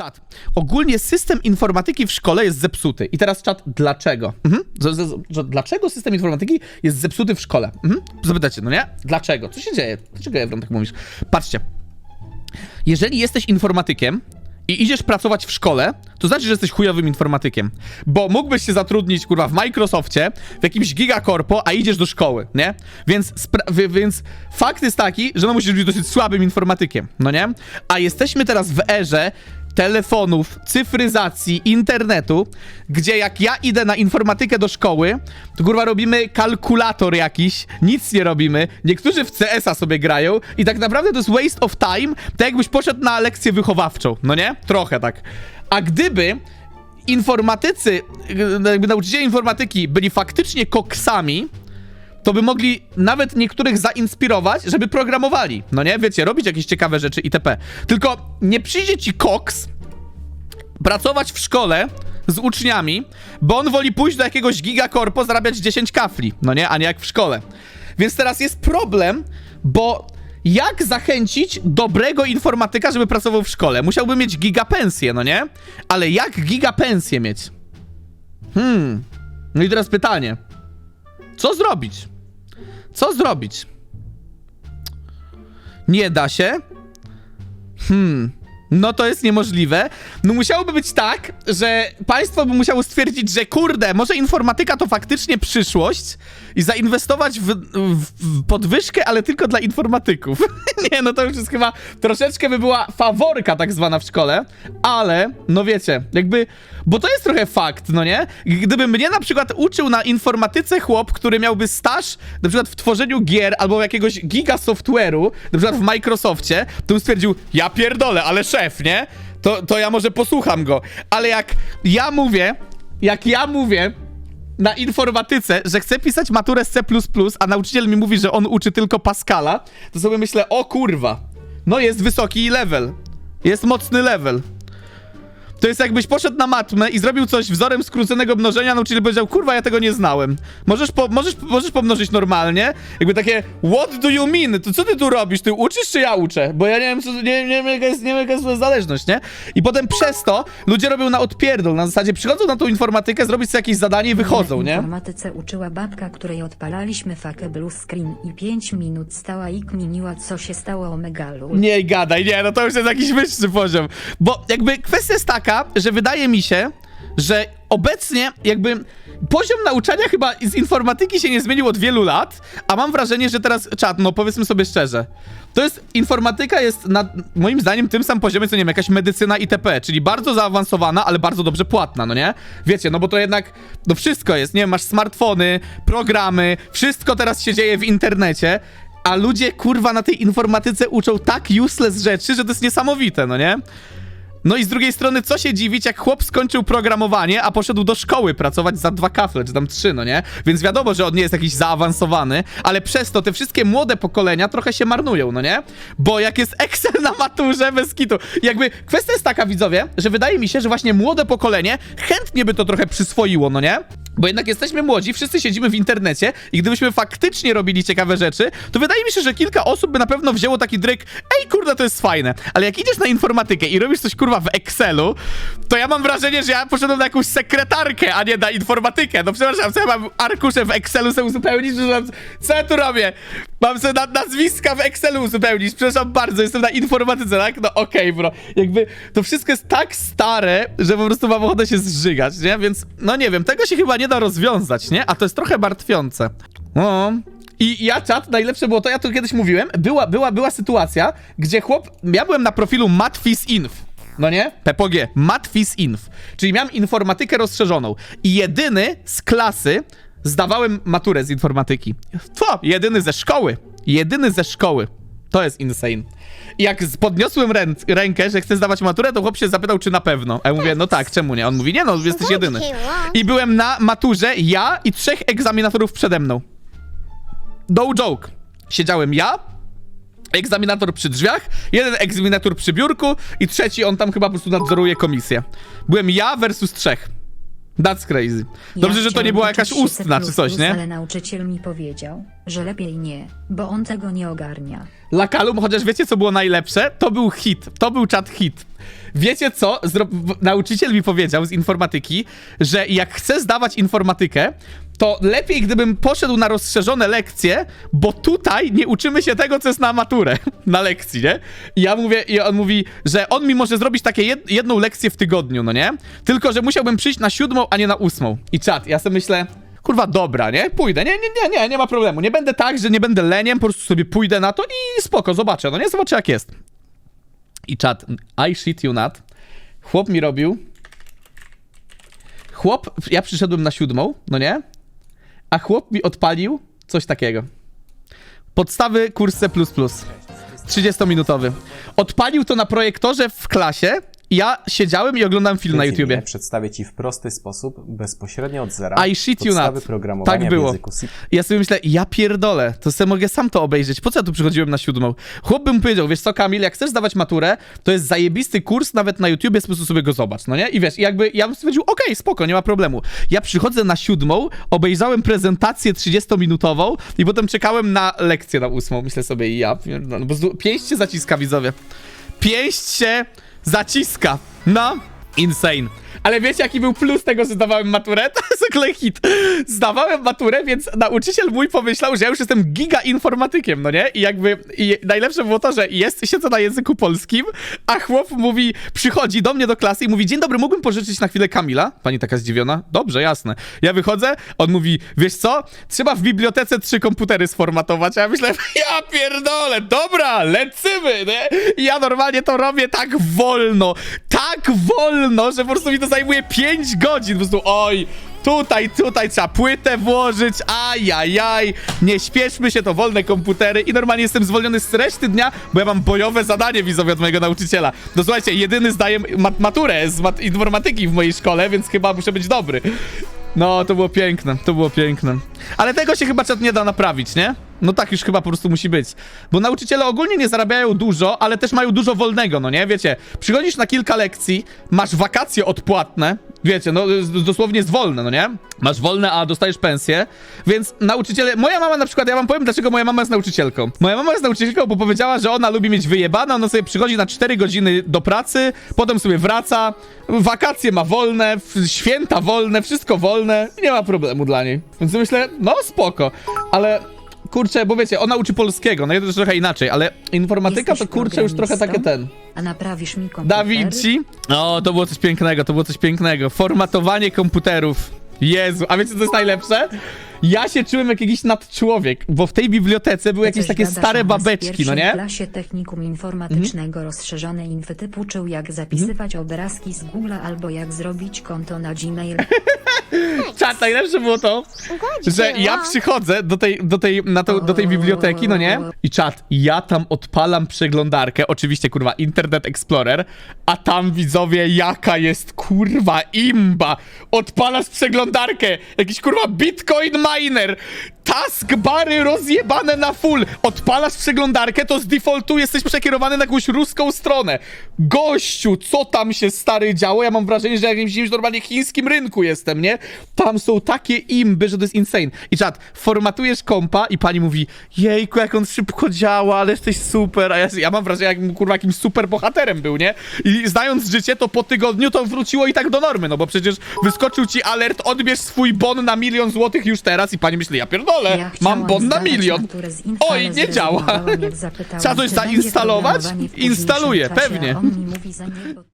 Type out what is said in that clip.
Czat. Ogólnie system informatyki w szkole jest zepsuty. I teraz czat, dlaczego? Mhm. Z, z, z, dlaczego system informatyki jest zepsuty w szkole? Mhm. Zapytacie, no nie? Dlaczego? Co się dzieje? Dlaczego Ewron tak mówisz? Patrzcie. Jeżeli jesteś informatykiem i idziesz pracować w szkole, to znaczy, że jesteś chujowym informatykiem. Bo mógłbyś się zatrudnić, kurwa, w Microsoftie, w jakimś gigakorpo, a idziesz do szkoły, nie? Więc, więc fakt jest taki, że no musisz być dosyć słabym informatykiem, no nie? A jesteśmy teraz w erze telefonów, cyfryzacji, internetu, gdzie jak ja idę na informatykę do szkoły, to kurwa robimy kalkulator jakiś, nic nie robimy, niektórzy w CS-a sobie grają i tak naprawdę to jest waste of time, tak jakbyś poszedł na lekcję wychowawczą, no nie? Trochę tak. A gdyby informatycy, jakby nauczyciele informatyki byli faktycznie koksami, to by mogli nawet niektórych zainspirować, żeby programowali. No nie, wiecie, robić jakieś ciekawe rzeczy itp. Tylko nie przyjdzie ci koks pracować w szkole z uczniami, bo on woli pójść do jakiegoś gigakorpo, zarabiać 10 kafli, no nie, a nie jak w szkole. Więc teraz jest problem, bo jak zachęcić dobrego informatyka, żeby pracował w szkole? Musiałby mieć gigapensję, no nie? Ale jak gigapensję mieć? Hmm. No i teraz pytanie. Co zrobić? Co zrobić? Nie da się? Hmm. No to jest niemożliwe. No musiałoby być tak, że państwo by musiało stwierdzić, że kurde, może informatyka to faktycznie przyszłość i zainwestować w, w, w podwyżkę, ale tylko dla informatyków. nie, no to już jest chyba troszeczkę by była faworka tak zwana w szkole, ale no wiecie, jakby, bo to jest trochę fakt, no nie? Gdyby mnie na przykład uczył na informatyce chłop, który miałby staż na przykład w tworzeniu gier albo jakiegoś giga software'u, na przykład w Microsoftie, to bym stwierdził, ja pierdolę, ale szef, nie? To, to ja może posłucham go. Ale jak ja mówię, jak ja mówię na informatyce, że chcę pisać maturę z C++, a nauczyciel mi mówi, że on uczy tylko Pascala, to sobie myślę, o kurwa, no jest wysoki level. Jest mocny level. To jest jakbyś poszedł na matmę i zrobił coś wzorem skróconego mnożenia, nauczyciel powiedział, kurwa, ja tego nie znałem. Możesz, po, możesz, możesz pomnożyć normalnie? Jakby takie, what do you mean? To co ty tu robisz? Ty uczysz, czy ja uczę? Bo ja nie wiem, co, nie, nie, wiem, jaka jest, nie wiem, jaka jest zależność, nie? I potem przez to ludzie robią na odpierdol, na zasadzie przychodzą na tą informatykę, zrobić sobie jakieś zadanie i wychodzą, nie? informatyce uczyła babka, której odpalaliśmy fakę blue screen i 5 minut stała i kminiła co się stało o megalu. Nie gadaj, nie, no to już jest jakiś wyższy poziom. Bo jakby kwestia jest taka, że wydaje mi się, że obecnie jakby poziom nauczania chyba z informatyki się nie zmienił od wielu lat, a mam wrażenie, że teraz, czat, no powiedzmy sobie szczerze, to jest, informatyka jest na, moim zdaniem, tym samym poziomie, co nie wiem, jakaś medycyna itp., czyli bardzo zaawansowana, ale bardzo dobrze płatna, no nie? Wiecie, no bo to jednak, no wszystko jest, nie masz smartfony, programy, wszystko teraz się dzieje w internecie, a ludzie, kurwa, na tej informatyce uczą tak useless rzeczy, że to jest niesamowite, no nie? No i z drugiej strony, co się dziwić, jak chłop skończył programowanie, a poszedł do szkoły pracować za dwa kafle, czy tam trzy, no nie? Więc wiadomo, że on nie jest jakiś zaawansowany, ale przez to te wszystkie młode pokolenia trochę się marnują, no nie? Bo jak jest Excel na maturze bez kitu. Jakby kwestia jest taka, widzowie, że wydaje mi się, że właśnie młode pokolenie chętnie by to trochę przyswoiło, no nie? Bo jednak jesteśmy młodzi, wszyscy siedzimy w internecie i gdybyśmy faktycznie robili ciekawe rzeczy, to wydaje mi się, że kilka osób by na pewno wzięło taki dryk, ej kurde, to jest fajne. Ale jak idziesz na informatykę i robisz coś kurwa w Excelu, to ja mam wrażenie, że ja poszedłem na jakąś sekretarkę, a nie na informatykę. No przepraszam, co ja mam arkusze w Excelu sobie uzupełnić? Co ja tu robię? Mam sobie na, nazwiska w Excelu uzupełnić. Przepraszam bardzo, jestem na informatyce, tak? No okej, bro. Jakby to wszystko jest tak stare, że po prostu mam ochotę się zżygać, nie? Więc, no nie wiem, tego się chyba nie da rozwiązać, nie? A to jest trochę martwiące. No. I ja, czat, najlepsze było to, ja to kiedyś mówiłem, była, była, była sytuacja, gdzie chłop, ja byłem na profilu matfisinf, no nie? PPG, matfisinf, czyli miałem informatykę rozszerzoną i jedyny z klasy zdawałem maturę z informatyki. Co? Jedyny ze szkoły, jedyny ze szkoły. To jest insane. I jak podniosłem rę rękę, że chcę zdawać maturę, to chłop się zapytał, czy na pewno. A ja mówię, no tak, czemu nie? On mówi, nie no, jesteś jedyny. I byłem na maturze, ja i trzech egzaminatorów przede mną. No joke. Siedziałem ja, egzaminator przy drzwiach, jeden egzaminator przy biurku i trzeci, on tam chyba po prostu nadzoruje komisję. Byłem ja versus trzech. That's crazy. Dobrze, Ja że to nie chciałem była uczyć jakaś się ustna C++, czy coś, nie? Ale nauczyciel mi powiedział, że lepiej nie, bo on tego nie ogarnia. Lakalum, chociaż wiecie co było najlepsze? To był hit. To był czat hit. wiecie co? Zro... w- Nauczyciel mi powiedział z informatyki, że jak chcę zdawać informatykę, to lepiej gdybym poszedł na rozszerzone lekcje, bo tutaj nie uczymy się tego, co jest na maturę, na lekcji, nie? I ja mówię, i on mówi, że on mi może zrobić takie jed jedną lekcję w tygodniu, no nie? Tylko, że musiałbym przyjść na siódmą, a nie na ósmą. I czat, ja sobie myślę, kurwa, dobra, nie? Pójdę, nie, nie, nie, nie, nie ma problemu. Nie będę tak, że nie będę leniem, po prostu sobie pójdę na to i spoko, zobaczę, no nie? Zobaczę jak jest. I czat, I shit you not. Chłop mi robił. Chłop, ja przyszedłem na siódmą, no nie? A chłop mi odpalił coś takiego. Podstawy kurs C++. 30-minutowy. Odpalił to na projektorze w klasie. Ja siedziałem i oglądałem film na YouTubie. Przedstawię Ci w prosty sposób, bezpośrednio od zera, I shit you not. programowania Tak było. ja sobie myślę, ja pierdolę, to sobie mogę sam to obejrzeć. Po co ja tu przychodziłem na siódmą? Chłop bym powiedział, wiesz co, Kamil, jak chcesz zdawać maturę, to jest zajebisty kurs, nawet na YouTubie, po prostu sobie go zobacz, no nie? I wiesz, jakby ja bym stwierdził, okej, spoko, nie ma problemu. Ja przychodzę na siódmą, obejrzałem prezentację 30-minutową i potem czekałem na lekcję na ósmą. Myślę sobie, ja pierdolę, bo pięść się zaciska, widzowie. Pięść się zaciska. No, insane. Ale wiecie, jaki był plus tego, że zdawałem maturę? To jest okle hit. Zdawałem maturę, więc nauczyciel mój pomyślał, że ja już jestem giga informatykiem, no nie? I jakby i najlepsze było to, że jest, siedzę na języku polskim, a chłop mówi, przychodzi do mnie do klasy i mówi, dzień dobry, mógłbym pożyczyć na chwilę Kamila? Pani taka zdziwiona? Dobrze, jasne. Ja wychodzę, on mówi, wiesz co? Trzeba w bibliotece trzy komputery sformatować, a ja myślę, ja pierdolę, dobra, lecymy, nie? I ja normalnie to robię tak wolno, tak wolno, że po prostu mi to zajmuje 5 godzin, po prostu oj, tutaj, tutaj trzeba płytę włożyć, ajajaj, nie śpieszmy się, to wolne komputery i normalnie jestem zwolniony z reszty dnia, bo ja mam bojowe zadanie widzowie od mojego nauczyciela. No słuchajcie, jedyny zdaję mat maturę z mat informatyki w mojej szkole, więc chyba muszę być dobry. No, to było piękne, to było piękne. Ale tego się chyba nie da naprawić, nie? No tak już chyba po prostu musi być. Bo nauczyciele ogólnie nie zarabiają dużo, ale też mają dużo wolnego, no nie? Wiecie, przychodzisz na kilka lekcji, masz wakacje odpłatne, wiecie, no dosłownie jest wolne, no nie? Masz wolne, a dostajesz pensję, więc nauczyciele... Moja mama na przykład, ja wam powiem, dlaczego moja mama jest nauczycielką. Moja mama jest nauczycielką, bo powiedziała, że ona lubi mieć wyjebane, ona sobie przychodzi na 4 godziny do pracy, potem sobie wraca, wakacje ma wolne, święta wolne, wszystko wolne, nie ma problemu dla niej. Więc myślę, no spoko, ale... Kurczę, bo wiecie, ona uczy polskiego, no i to jest trochę inaczej, ale informatyka Jesteś to kurczę już trochę takie ten. A naprawisz mi komputer? Da Vinci? O, to było coś pięknego, to było coś pięknego. Formatowanie komputerów. Jezu, a wiecie co jest najlepsze? Ja się czułem jak jakiś nadczłowiek, bo w tej bibliotece były jakieś coś takie gadasz, stare a nas w babeczki, no pierwszej nie? klasie technikum informatycznego rozszerzone infotyp uczył jak zapisywać Mhm. obrazki z Google'a albo jak zrobić konto na Gmail. Czat, najlepsze było to, że ja przychodzę do tej, do tej, na to, do tej biblioteki, no nie? I czat, ja tam odpalam przeglądarkę, oczywiście, kurwa, Internet Explorer, a tam widzowie, jaka jest, kurwa, imba! Odpalasz przeglądarkę, jakiś, kurwa, Bitcoin miner! Taskbary rozjebane na full! Odpalasz przeglądarkę, to z defaultu jesteś przekierowany na jakąś ruską stronę. Gościu, co tam się stary działo? Ja mam wrażenie, że jak w jakimś normalnie chińskim rynku jestem, nie? Tam są takie imby, że to jest insane. I czat, formatujesz kompa i pani mówi, jejku, jak on szybko działa, ale jesteś super. A ja, ja mam wrażenie, jakbym kurwa jakimś super bohaterem był, nie? I znając życie, to po tygodniu to wróciło i tak do normy, no bo przecież wyskoczył ci alert, odbierz swój bon na milion złotych już teraz i pani myśli, ja pierdolę, Ja mam chciałam bon na zdawać milion. maturę z info, Oj, ale nie działa. zrezygnowałam, jak zapytałam, Trzeba coś czy będzie zainstalować? programowanie w późniejszym Instaluję, czasie, a pewnie. on mi mówi za niego.